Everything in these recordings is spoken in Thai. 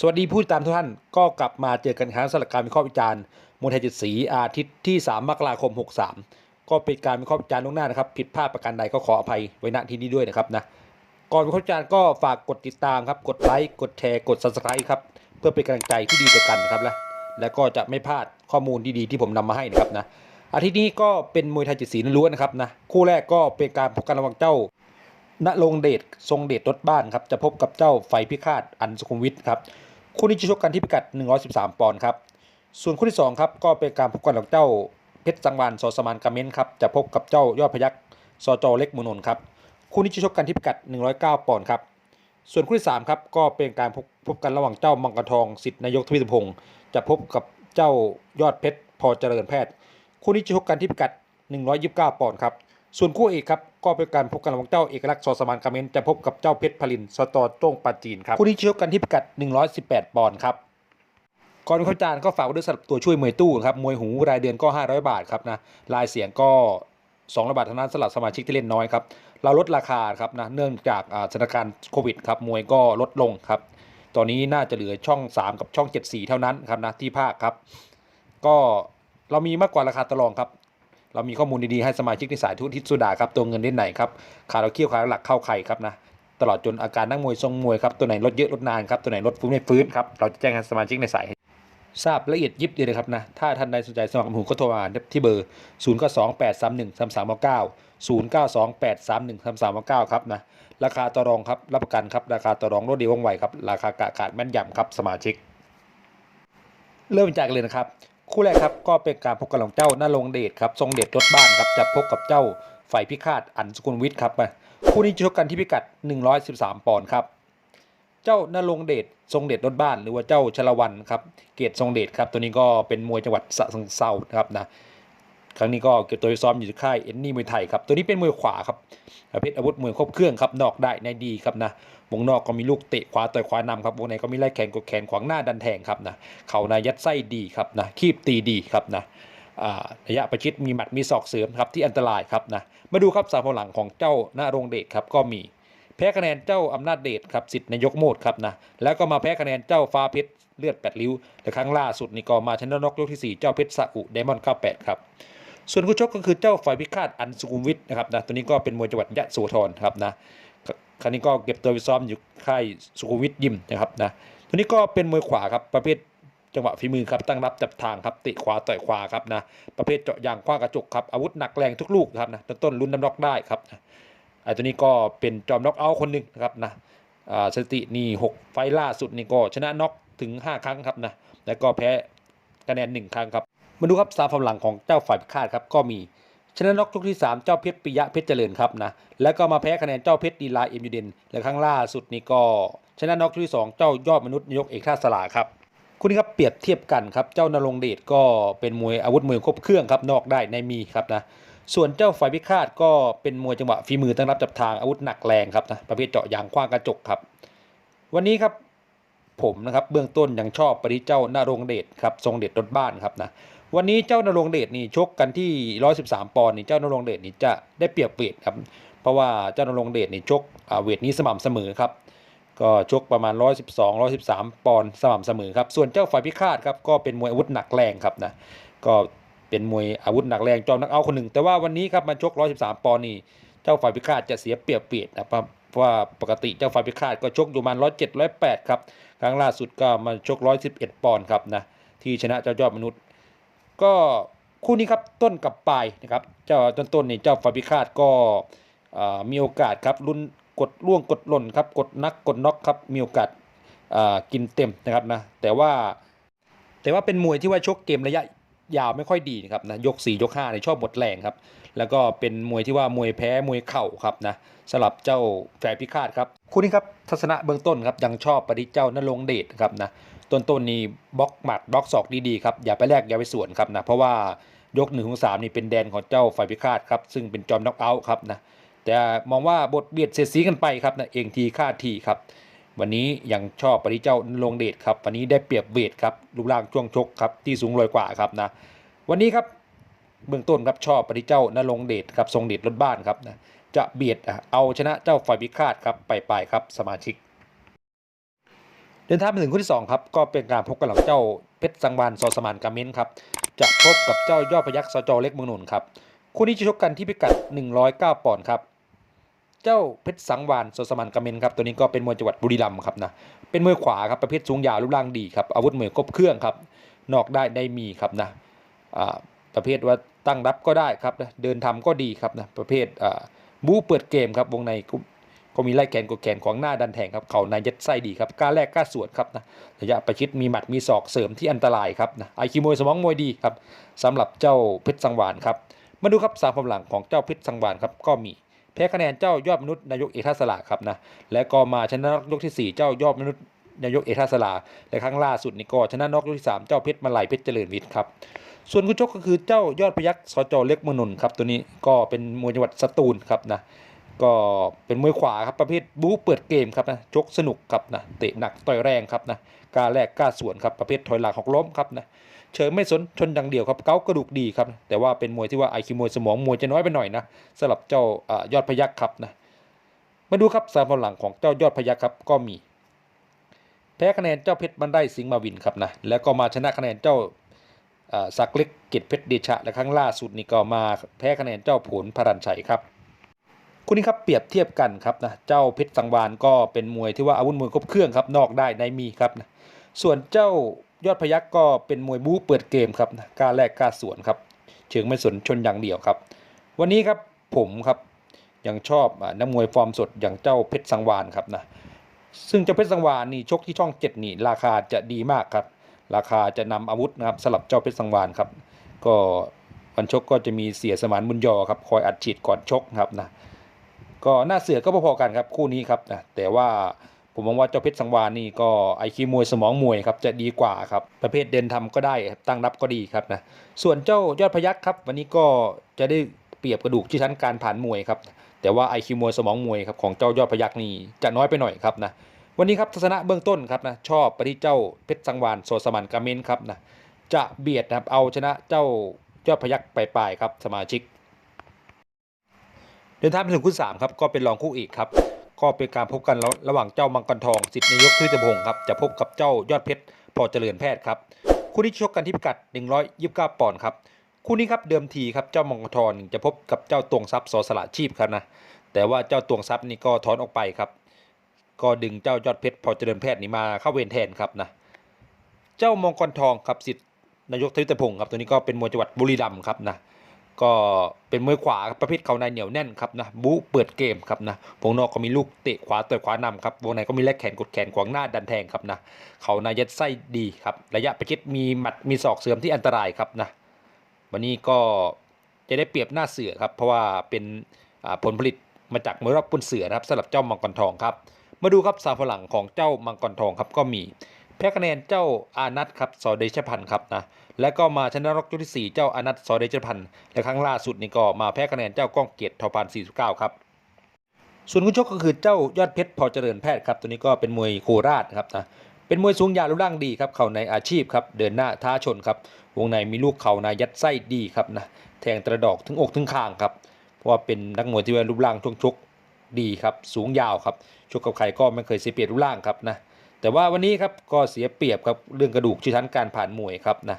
สวัสดีผู้ติดตามทุกท่านก็กลับมาเจอกันครั้งสำหรับการวิเคราะห์วิจารณ์มวยไทยจิตศรีอาทิตย์ที่ 3 มกราคม 63 ก็เป็นการวิเคราะห์วิจารณ์ล่วงหน้านะครับ ผิดพลาดประการใดก็ขออภัยไว้ณที่นี้ด้วยนะครับนะก่อนวิเคราะห์วิจารณ์ก็ฝากกดติดตามครับ กดไลค์กดแชร์กด subscribe ครับเพื่อเป็นกำลังใจที่ดีต่อกันนะครับและและก็จะไม่พลาดข้อมูลดีๆที่ผมนำมาให้นะครับนะอาทิตย์นี้ก็เป็นมวยไทยจิตศรีล้วนนะครับนะคู่แรกก็เป็นการพบกันระหว่างเจ้า ณลงเดชทรงเดชรถบ้านครับจะพบกับเจ้าไฟพิฆาตอันสุขุมวิทครับคู่นี้จะชกกันที่พิกัด 113 ปอนด์ครับส่วนคู่ที่2ครับก็เป็นการพบกันของเจ้าเพชรสังวานสอสมานกาเมนครับจะพบกับเจ้ายอดพยักสจเล็กมุนนท์ครับคู่นี้จะชกกันที่พิกัด 109 ปอนด์ครับส่วนคู่ที่3ครับก็เป็นการพบพบกันระหว่างเจ้ามังกรทองสิทธินายกทวีสพงศ์จะพบกับเจ้ายอดเพชรพอเจริญแพทย์ คู่นี้จะชกกันที่พิกัด 129 ปอนด์ครับ ส่วนคู่เอกครับก็เป็นการพบกันระหว่างเจ้าเอกลักษณ์ซอสมานคาเมนจะพบกับเจ้าเพชรพลินสตอโจ้งปาจีนครับคู่นี้เชกกันที่พิกัด 118 ปอนด์ครับก่อนเข้าจานก็ฝากด้วยสำหรับตัวช่วยมวยตู้ครับมวยหูรายเดือนก็ 500 บาทครับนะรายเสียงก็200บาทเท่านั้นสำหรับสมาชิกที่เล่นน้อยครับเราลดราคาครับนะเนื่องจากอ่าสถานการณ์โควิดครับมวยก็ลดลงครับตอนนี้น่าจะเหลือช่อง 3 กับช่อง 74 เท่านั้นครับนะที่ภาคครับ ก็เรามีมากกว่าราคาตลองครับ เรามีข้อมูลดีๆให้สมาชิกในสายทุนทิศสุดาครับตัวเงินเล่นไหนครับขาเราเคี่ยวขาหลักเข้าไข่ครับนะตลอดจนอาการนักมวยทรงมวยครับตัวไหนลดเยอะลดนานครับตัวไหนลดฟื้นไม่ฟื้นครับเราจะแจ้งให้สมาชิกในสายทราบละเอียดยิบเลยครับนะถ้าท่านใดสนใจสมัครหูก็โทรมาที่เบอร์ 0 9 2 8 3 1 3 3 9 0 9 2 8 3 1 3 3 9ครับนะราคาต่อรองครับรับประกันครับราคาต่อรองรถดีว่องไวครับราคากะขาดแม่นยำครับสมาชิก เริ่มจากเลยนะครับ คู่แรกครับก็เป็นการพบกันของเจ้านารงเดชครับทรงเดชรถบ้านครับจะพบกับเจ้าไฟพิฆาตอันสกุลวิทย์ครับมาคู่นี้จะชกกันที่พิกัด 113 ปอนด์ครับ เจ้านารงเดชทรงเดชรถบ้าน หรือว่าเจ้าชลวันครับเกียรติทรงเดชครับตัวนี้ก็เป็นมวยจังหวัดสะเซานะครับนะ ครั้งนี้ก็เก็บตัวซ้อมอยู่ที่ค่ายเอ็นนี่มวยไทยครับ ตัวนี้เป็นมวยขวาครับประเภทอาวุธมวยครบเครื่องครับ นอกได้ในดีครับนะ วงนอกก็มีลูกเตะขวาต่อยขวานำครับ วงในก็มีไล่แขนกดแขนขวางหน้าดันแทงครับนะ เข่าในยัดไส้ดีครับนะ คีบตีดีครับนะระยะประชิดมีหมัดมีศอกเสริมครับที่อันตรายครับนะ มาดูครับสามพลังของเจ้าหน้าโรงเดชครับก็มีแพ้คะแนนเจ้าอำนาจเดชครับสิทธิ์นายกโมดครับนะแล้วก็มาแพ้คะแนนเจ้าฟ้าเพชรเลือดแปดริ้วแต่ครั้งล่าสุดนี่ก็มาชนะนอกยกที่ 4 เจ้าเพชรสะอุไดมอนด์98ครับ ส่วนคู่ชกก็คือเจ้าฝ่ายพิฆาตอันสุขุมวิทนะครับนะตัวนี้ก็เป็นมวยจังหวัดยะโสธรครับนะครั้งนี้ก็เก็บตัวไปซ้อมอยู่ค่ายสุขุมวิทยิมนะครับนะตัวนี้ก็เป็นมวยขวาครับประเภทจังหวะฝีมือครับตั้งรับจับทางครับตะขวาต่อยขวาครับนะประเภทเจาะยางคว้ากระจกครับอาวุธหนักแรงทุกลูกครับนะต้นๆลุ้นน้ำน็อกได้ครับไอ้ตัวนี้ก็เป็นจอมน็อกเอาท์คนหนึ่งนะครับนะอ่าสถิตินี่หกไฟล์ล่าสุดนี่ก็ชนะน็อกถึง 5 ครั้งครับนะแล้วก็แพ้คะแนน 1 ครั้งครับ มาดูครับสามฟอร์มหลังของเจ้าฝ่ายพิฆาตครับก็มีชนะน็อกยกที่ 3 เจ้าเพชรปิยะเพชรเจริญครับนะแล้วก็มาแพ้คะแนนเจ้าเพชรดีลาเอ็มยูเดนและครั้งล่าสุดนี่ก็ ชนะน็อกยกที่ 2 เจ้ายอดมนุษย์นายกเอกท่าสลาครับคู่นี้ครับเปรียบเทียบกันครับเจ้านรงเดชก็เป็นมวยอาวุธมวยครบเครื่องครับนอกได้ในมีครับนะส่วนเจ้าฝ่ายพิฆาตก็เป็นมวยจังหวะฝีมือตั้งรับจับทางอาวุธหนักแรงครับนะประเภทเจาะยางคว้างกระจกครับ วันนี้ครับผมนะครับเบื้องต้นยังชอบปที่เจ้านารงเดชครับทรงเดชรถบ้านครับนะ วันนี้เจ้านรงเดชนี่ชกกันที่ 113 ปอนด์นี่เจ้านรงเดชนี่จะได้เปรียบเวทครับเพราะว่าเจ้านรงเดชนี่ชกเวทนี้สม่ำเสมอครับก็ชกประมาณ 112 113 ปอนด์สม่ำเสมอครับ ส่วนเจ้าฝ่ายพิฆาตครับก็เป็นมวยอาวุธหนักแรงครับนะ ก็เป็นมวยอาวุธหนักแรงจอมนักเอาคนหนึ่ง แต่ว่าวันนี้ครับมาชก 113 ปอนด์นี่เจ้าฝ่ายพิฆาตจะเสียเปรียบเปียบนะครับเพราะว่าปกติเจ้าฝ่ายพิฆาตก็ชกอยู่ประมาณ 107 108 ครับ ครั้งล่าสุดก็มาชก 111 ปอนด์ครับนะที่ชนะเจ้ายอดมนุษย์ ก็คู่นี้ครับต้นกับปลายนะครับเจ้าต้นต้นนี่เจ้าฟาบิคาตก็มีโอกาสครับลุ้นกดล่วงกดหล่นครับกดนักกดน็อกครับมีโอกาสกินเต็มนะครับนะแต่ว่าแต่ว่าเป็นมวยที่ว่าชกเกมระยะยาวไม่ค่อยดีนะครับนะยก 4 ยก5ในยชอบหมดแรงครับ แล้วก็เป็นมวยที่ว่ามวยแพ้มวยเข่าครับนะสลับเจ้าแฝดพิฆาตครับ คู่นี้ครับทัศนะเบื้องต้นครับยังชอบปฏิเจ้านรงเดชครับนะ ต้นต้นๆนี่บล็อกหมัดบล็อกศอกดีๆครับอย่าไปแลกอย่าไปสวนครับนะเพราะว่ายก1นถึงสามนี่เป็นแดนของเจ้าฝ่ายพิฆาตครับซึ่งเป็นจอมน็อกเอาท์ครับนะแต่มองว่าบทเบียดเสียดสีกันไปครับนะเองทีค่าทีครับ วันนี้ยังชอบปฏิเจ้านรงเดชครับวันนี้ได้เปรียบเวทครับรูปร่างช่วงชกครับที่สูงลอยกว่าครับนะวันนี้ครับเบื้องต้นครับชอบปฏิเจ้านรงเดชครับทรงเดชรถบ้านครับนะจะเบียดเอาชนะเจ้าฝ่ายพิฆาตครับไปไปครับสมาชิก เดินทางมาถึงคู่ที่2ครับก็เป็นการพบกันของเจ้าเพชรสังวานซอสมานกาเมนครับจะพบกับเจ้ายอดพยักษ์สจเล็กเมืองนนท์ครับคู่นี้จะชกกันที่พิกัด 109 ปอนด์ครับเจ้าเพชรสังวานซอสมานกาเมนครับตัวนี้ก็เป็นมวยจังหวัดบุรีรัมย์ครับนะเป็นมวยขวาครับประเภทสูงยาวรูปร่างดีครับอาวุธมวยครบเครื่องครับนอกได้ได้มีครับนะประเภทว่าตั้งรับก็ได้ครับนะเดินทำก็ดีครับนะประเภทบู๊เปิดเกมครับวงใน ก็มีไล่แกนกดแกนขวางหน้าดันแทงครับเข่าในยัดไส้ดีครับกล้าแรกกล้าสวนครับนะระยะประชิดมีหมัดมีศอกเสริมที่อันตรายครับนะไอคิวมวยสมองมวยดีครับสำหรับเจ้าเพชรสังวานครับมาดูครับสามพลังหลังของเจ้าเพชรสังวานครับก็มีแพ้คะแนนเจ้ายอดมนุษย์นายกเอท่าสละครับนะและก็มาชนะยกที่สี่เจ้ายอดมนุษย์นายกเอท่าสละและครั้งล่าสุดนี่ก็ชนะนอกยกที่สามเจ้าเพชรมาลัยเพชรเจริญวิทย์ครับส่วนคู่ชกก็คือเจ้ายอดพยักษ์สจเล็กมืองนครับตัวนี้ก็เป็นมวยจังหวัดสตูลครับนะ ก็เป็นมวยขวาครับประเภทบู๊เปิดเกมครับนะชกสนุกครับนะเตะหนักต่อยแรงครับนะกล้าแรกกล้าสวนครับประเภทถอยหลังหกล้มครับนะเชิงไม่สนชนอย่างเดียวครับเก้ากระดูกดีครับแต่ว่าเป็นมวยที่ว่าไอคิวมวยสมองมวยจะน้อยไปหน่อยนะสำหรับเจ้าอยอดพยักครับนะมาดูครับสามพลังหลังของเจ้ายอดพยักครับก็มี แพ้คะแนนเจ้าเพชรบันไดสิงห์มาวินครับนะแล้วก็มาชนะคะแนนเจ้าสักเล็กกิจเพชรเดชะและครั้งล่าสุดนี่ก็มาแพ้คะแนนเจ้าผลพรันชัยครับ คู่นี้ครับเปรียบเทียบกันครับนะเจ้าเพชรสังวานก็เป็นมวยที่ว่าอาวุธมวยครบเครื่องครับนอกได้ในมีครับนะส่วนเจ้ายอดพยักก็เป็นมวยบู๊เปิดเกมครับนะกล้าแลกกล้าสวนครับเชิงไม่สนชนอย่างเดียวครับ วันนี้ครับผมครับยังชอบอ่านักมวยฟอร์มสดอย่างเจ้าเพชรสังวานครับนะซึ่งเจ้าเพชรสังวานนี่ชกที่ช่องเจ็ดนี่ราคาจะดีมากครับราคาจะนำอาวุธนะครับสลับเจ้าเพชรสังวานครับก็วันชกก็จะมีเสียสมานบุญยอครับคอยอัดฉีดก่อนชกครับนะ ก็หน้าเสือก็พอๆกันครับคู่นี้ครับนะแต่ว่าผมมองว่าเจ้าเพชรสังวานนี่ก็ไอคิวมวยสมองมวยครับจะดีกว่าครับประเภทเดินทำก็ได้ตั้งรับก็ดีครับนะส่วนเจ้ายอดพยักครับ วันนี้ก็จะได้เปรียบกระดูกที่ชั้นการผ่านมวยครับแต่ว่าไอคิวมวยสมองมวยครับของเจ้ายอดพยักนี่จะน้อยไปหน่อยครับนะวันนี้ครับทัศนะเบื้องต้นครับนะชอบไปที่เจ้าเพชรสังวานโซสมันกาเมนครับนะจะเบียดนะครับเอาชนะเจ้ายอดพยักไปปลายครับสมาชิก เดินทางไปถึงคู่สามครับก็เป็นรองคู่เอกครับก็เป็นการพบกันระระหว่างเจ้ามังกรทองสิทธินายกทื่อตพงศ์ครับจะพบกับเจ้ายอดเพชรพอเจริญแพทย์ครับคู่นี้ชกกันที่พิกัด 129 ปอนด์ครับคู่นี้ครับเดิมทีครับเจ้ามังกรทองจะพบกับเจ้าตวงทรัพย์สอสละชีพครับนะแต่ว่าเจ้าตวงทรัพย์นี่ก็ถอนออกไปครับ ก็ดึงเจ้ายอดเพชรพอเจริญแพทย์นี่มาเข้าเวรแทนครับนะเจ้ามงกรทองครับสิทธิ์นายกทวิตพงศ์ครับตัวนี้ก็เป็นมวยจังหวัดบุรีรัมย์ครับนะ ก็เป็นมวยขวาครับประเภทเข่าในเหนียวแน่นครับนะบูเปิดเกมครับนะวงนอกก็มีลูกเตะขวาต่อยขวานำครับวงในก็มีแลกแขนกดแขนขวางหน้าดันแทงครับนะเขาในยัดไส้ดีครับระยะประชิดมีหมัดมีศอกเสริมที่อันตรายครับนะวันนี้ก็จะได้เปรียบหน้าเสือครับเพราะว่าเป็นผลผลิตมาจากมวยรอบปุนเสือนะครับสำหรับเจ้ามังกรทองครับมาดูครับสามฝรั่งของเจ้ามังกรทองครับก็มี แพ้คะแนนเจ้าอานัทครับสอเดชพันธ์ครับนะและก็มาชนะรอกยกที่ 4 เจ้าอานัทสอเดชพันธ์และครั้งล่าสุดนี่ก็มาแพ้คะแนนเจ้าก้องเกียรติทอพัน49ครับส่วนคู่ชกก็คือเจ้ายอดเพชรพอเจริญแพทย์ครับตัวนี้ก็เป็นมวยโคราชครับนะเป็นมวยสูงยาวรูปร่างดีครับเข่าในอาชีพครับเดินหน้าท้าชนครับวงในมีลูกเข่าในยัดไส้ดีครับนะแทงตระดอกถึงอกถึงคางครับเพราะว่าเป็นนักมวยที่ว่ารูปร่างช่วงชกดีครับสูงยาวครับชกกับใครก็ไม่เคยเสียเปรียบรูปร่างครับนะ แต่ว่าวันนี้ครับก็เสียเปรียบครับเรื่องกระดูกที่ชั้นการผ่านมวยครับนะ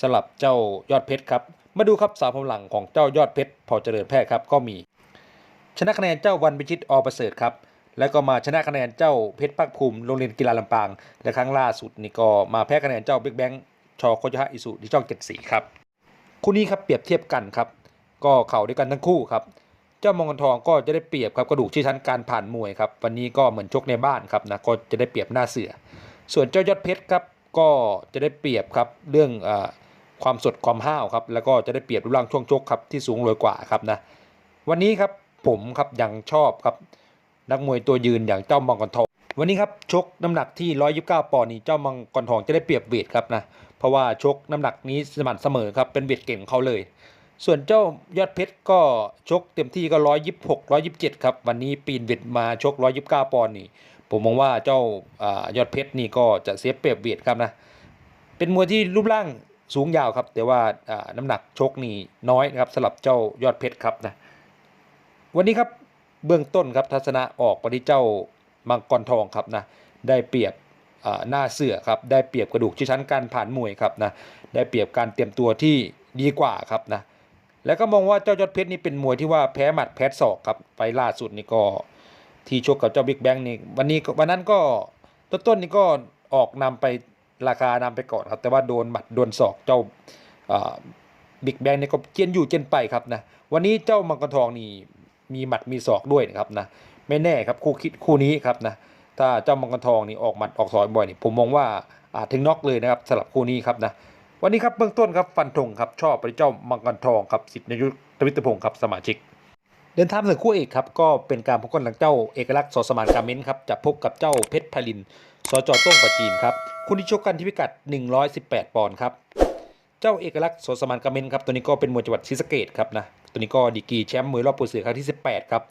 สำหรับเจ้ายอดเพชรครับ มาดูครับสาวพลังของเจ้ายอดเพชรพอเจริญแพทย์ครับก็มี ชนะคะแนนเจ้าวันพิชิตอประเสริฐครับแล้วก็มาชนะคะแนนเจ้าเพชรปักภูมิโรงเรียนกีฬาลำปาง และครั้งล่าสุดนี่ก็มาแพ้คะแนนเจ้าบิ๊กแบงค์ชอโคจฮะอิสุที่ช่องเจ็ดสีครับคู่นี้ครับเปรียบเทียบกันครับ ก็เข่าด้วยกันทั้งคู่ครับ เจ้ามงคลทองก็จะได้เปรียบครับกระดูกที่ชั้นการผ่านมวยครับวันนี้ก็เหมือนชกในบ้านครับนะก็จะได้เปรียบหน้าเสือ ส่วนเจ้ายอดเพชรครับก็จะได้เปรียบครับเรื่องอความสดความห้าวครับแล้วก็จะได้เปรียบรูปร่างช่วงชกครับที่สูงเลยกว่าครับนะวันนี้ครับผมครับยังชอบครับนักมวยตัวยืนอย่างเจ้ามังกรทองวันนี้ครับชกน้ำหนักที่ 129 ปอนด์นี่เจ้ามังกรทองจะได้เปรียบเวทครับนะเพราะว่าชกน้ำหนักนี้สม่ำเสมอครับเป็นเวทเก่งเขาเลย ส่วนเจ้ายอดเพชรก็ชกเต็มที่ก็126 127ครับ วันนี้ปีนเวทมาชก129ปอนด์นี่ ผมมองว่าเจ้าอายอดเพชรนี่ก็จะเสียเปรียบเวทครับนะ เป็นมวยที่รูปร่างสูงยาวครับ แต่ว่าาน้ำหนักชกนี่น้อยนะครับสำหรับเจ้ายอดเพชรครับนะ วันนี้ครับเบื้องต้นครับทัศนะออกไปที่เจ้ามังกรทองครับนะ ได้เปรียบหน้าเสือครับได้เปรียบกระดูกที่ชั้นการผ่านมวยครับนะได้เปรียบการเตรียมตัวที่ดีกว่าครับนะ แล้วก็มองว่าเจ้ายอดเพชรนี่เป็นมวยที่ว่าแพ้หมัดแพ้ศอกครับไปล่าสุดนี่ก็ที่ชกกับเจ้าบิ๊กแบงนี่วันนี้วันนั้นก็ต้นๆนี่ก็ออกนำไปราคานำไปก่อนครับแต่ว่าโดนหมัดโดนศอกเจ้าบิ๊กแบงนี่ก็เจียนอยู่เจียนไปครับนะวันนี้เจ้ามังกรทองนี่มีหมัดมีศอกด้วยนะครับนะไม่แน่ครับคู่คิดคู่นี้ครับนะถ้าเจ้ามังกรทองนี่ออกหมัดออกซอยบ่อยนี่ผมมองว่าอาจถึงน็อกเลยนะครับสำหรับคู่นี้ครับนะ วันนี้ครับเบื้องต้นครับฟันธงครับชอบไปเจ้ามังกรทองครับสิทธิ์นยุทธวิทพงศ์ครับสมาชิก เดินทางถึงคู่เอกครับก็เป็นการพบกันหลังเจ้าเอกลักษณ์สสมานการเม้นครับจะพบกับเจ้าเพชรพลินสจต้งปะจีนครับคู่นี้ชกกันที่พิกัด 118 ปอนด์ครับเจ้าเอกลักษณ์สสมานการเม้นครับตัวนี้ก็เป็นมวยจังหวัดศรีสะเกดครับนะตัวนี้ก็ดีกรีแชมป์มวยรอบปูเสือครั้งที่ 18ครับ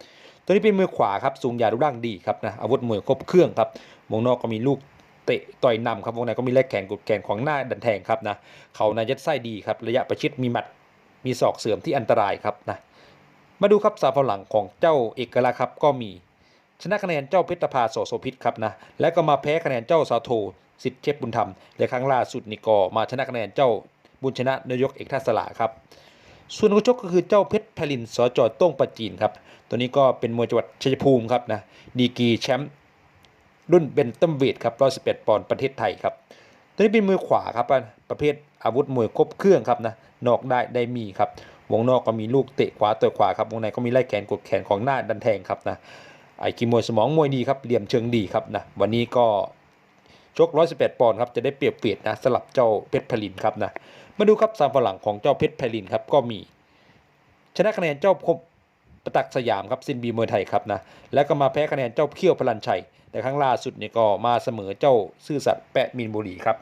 ตัวนี้เป็นมือขวาครับสูงใหญ่รูปร่างดีครับนะอาวุธมวยครบเครื่องครับวงนอกก็มีลูก เตะต่อยนำครับวงในก็มีแลกแขนกดแขนของหน้าดันแทงครับนะเขาในยัดไส้ดีครับระยะประชิดมีหมัดมีศอกเสื่อมที่อันตรายครับนะมาดูครับสามฝรั่งของเจ้าเอกลักษณ์ครับก็มีชนะคะแนนเจ้าเพชรภาโสโสพิษครับนะและก็มาแพ้คะแนนเจ้าสาโทสิทธิ์เชฟบุญธรรมและครั้งล่าสุดนี่ก็มาชนะคะแนนเจ้าบุญชนะนายกเอกทัศลาครับส่วนคู่ชกก็คือเจ้าเพชรพลินสจโต้งปะจีนครับตัวนี้ก็เป็นมวยจังหวัดชัยภูมิครับนะดีกรีแชมป์ รุ่นเบนตัมเวทครับ111 ปอนด์ประเทศไทยครับตัวนี้เป็นมือขวาครับประเภทอาวุธมวยครบเครื่องครับนะนอกได้ได้มีครับวงนอกก็มีลูกเตะขวาต่อยขวาครับวงในก็มีไล่แขนกดแขนของหน้าดันแทงครับนะไอ้กีมวยสมองมวยดีครับเหลี่ยมเชิงดีครับนะวันนี้ก็ชก 118 ปอนด์ครับจะได้เปรียบเปรียบนะสลับเจ้าเพชรพลินครับนะมาดูครับสามฝรั่งของเจ้าเพชรพลินครับก็มี ชนะคะแนนเจ้าพบประตักสยามครับซินบีมวยไทยครับนะแล้วก็มาแพ้คะแนนเจ้าเขี้ยวพลันชัย แต่ครั้งล่าสุดเนี่ยก็มาเสมอเจ้าซื่อสัตย์แปะมินบุรีครับ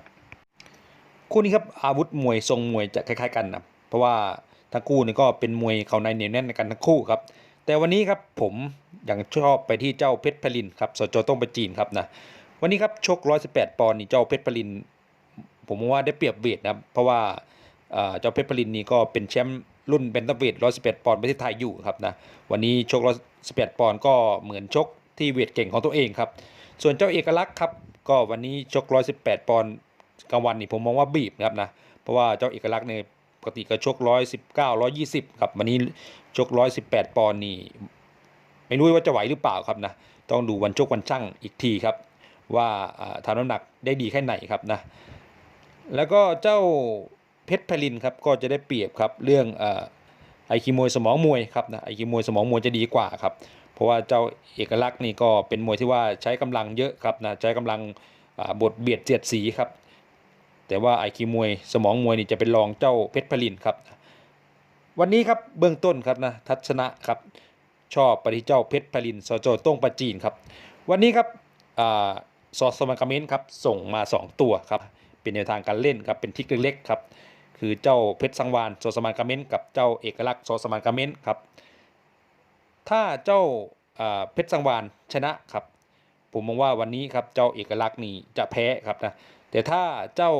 คู่นี้ครับอาวุธมวยทรงมวยจะคล้าย ๆ กันนะเพราะว่าทั้งคู่นี่ก็เป็นมวยเข่าในเหนียวแน่นกันทั้งคู่ครับ แต่วันนี้ครับผมยังชอบไปที่เจ้าเพชรพลินครับสจต้องไปจีนครับนะวันนี้ครับชก 118 ปอนด์นี่เจ้าเพชรพลิน ผมว่าได้เปรียบเวทนะเพราะว่าเจ้าเพชรพลินนี่ก็เป็นแชมป์รุ่นเบนตัมเวท111ปอนด์ประเทศไทยอยู่ครับนะวันนี้ชก 118 ปอนด์ก็เหมือนชก ที่เวทเก่งของตัวเองครับ ส่วนเจ้าเอกลักษณ์ครับก็วันนี้ชก 118 ปอนด์กลางวันนี่ผมมองว่าบีบนะครับนะเพราะว่าเจ้าเอกลักษณ์เนี่ยปกติก็ชก 119 120 ครับวันนี้ชก 118 ปอนด์นี่ไม่รู้ว่าจะไหวหรือเปล่าครับนะต้องดูวันชกวันช่างอีกทีครับ ว่าอ่าทำน้ำหนักได้ดีแค่ไหนครับนะแล้วก็เจ้าเพชรพลินครับก็จะได้เปรียบครับเรื่องไอคิมวยสมองมวยครับนะไอคิมวยสมองมวยจะดีกว่าครับ เพราะว่าเจ้าเอกลักษณ์นี่ก็เป็นมวยที่ว่าใช้กำลังเยอะครับนะใช้กำลังบทเบียดเสียดสีครับ แต่ว่าไอคิมวยสมองมวยนี่จะเป็นรองเจ้าเพชรพลินครับ วันนี้ครับเบื้องต้นครับนะทัศนะครับชอบปที่เจ้าเพชรพลินสจโต้งปะจีนครับ วันนี้ครับอ่าซอสมัคาเมนต์ครับส่งมา 2 ตัวครับเป็นแนวทางการเล่นครับเป็นทิกเล็กๆครับคือเจ้าเพชรสังวานซอสมาคาเมนต์กับเจ้าเอกลักษณ์ซอสมาคาเมนต์ครับ ถ้าเจ้าเพชรสังวานชนะครับ ผมมองว่าวันนี้ครับเจ้าเอกลักษณ์นี่จะแพ้ครับนะแต่ถ้าเจ้า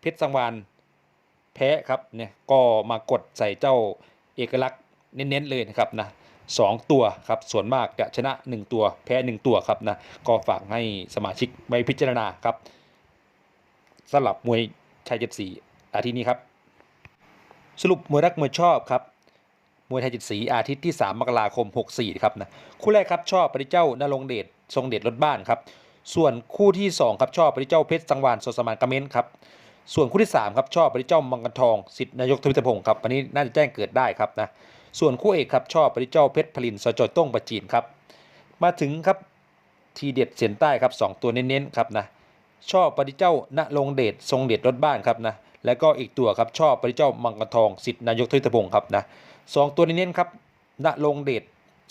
เพชรสังวานแพ้ครับเนี่ยก็มากดใส่เจ้าเอกลักษณ์เน้นๆเลยนะครับนะสองตัวครับส่วนมากจะชนะ 1 ตัวแพ้ 1 ตัวครับนะก็ฝากให้สมาชิกไว้พิจารณาครับสำหรับมวยชายเจ็ดสีอาทิตย์นี้ครับ สรุปมวยรักมวยชอบครับ วยไทยจิตสีอาทิตย์ที่ 3 มกราคม 64 ครับนะคู่แรกครับชอบไปที่เจ้านรงเดชทรงเดชรถบ้านครับส่วนคู่ที่ 2 ครับชอบไปที่เจ้าเพชรสังวานโซสมานกระเม้นครับส่วนคู่ที่ 3 ครับชอบไปที่เจ้ามังกรทองสิทธินายกทวิตพงศ์ครับวันนี้น่าจะแจ้งเกิดได้ครับนะส่วนคู่เอกครับชอบไปที่เจ้าเพชรพลินสจอยต้งประจีนครับมาถึงครับทีเด็ดเสียนใต้ครับสองตัวเน้นๆครับนะชอบปที่เจ้าณรงเดชทรงเดชรถบ้านครับนะแล้วก็อีกตัวครับชอบปที่เจ้ามังกรทองสิทธินายกทวิตพงศ์ครับนะ สองตัวเน้นครับณลงเดช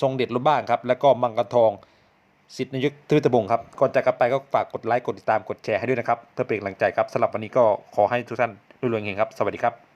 ทรงเดชรถบ้านครับ แล้วก็มังกรทองสิทธินยุทวิตบงครับ ก่อนจากกันไปก็ฝากกดไลค์ กดติดตาม กดแชร์ให้ด้วยนะครับ เพื่อเป็นกำลังใจครับสำหรับวันนี้ก็ขอให้ทุกท่านรวยๆเฮงครับ สวัสดีครับ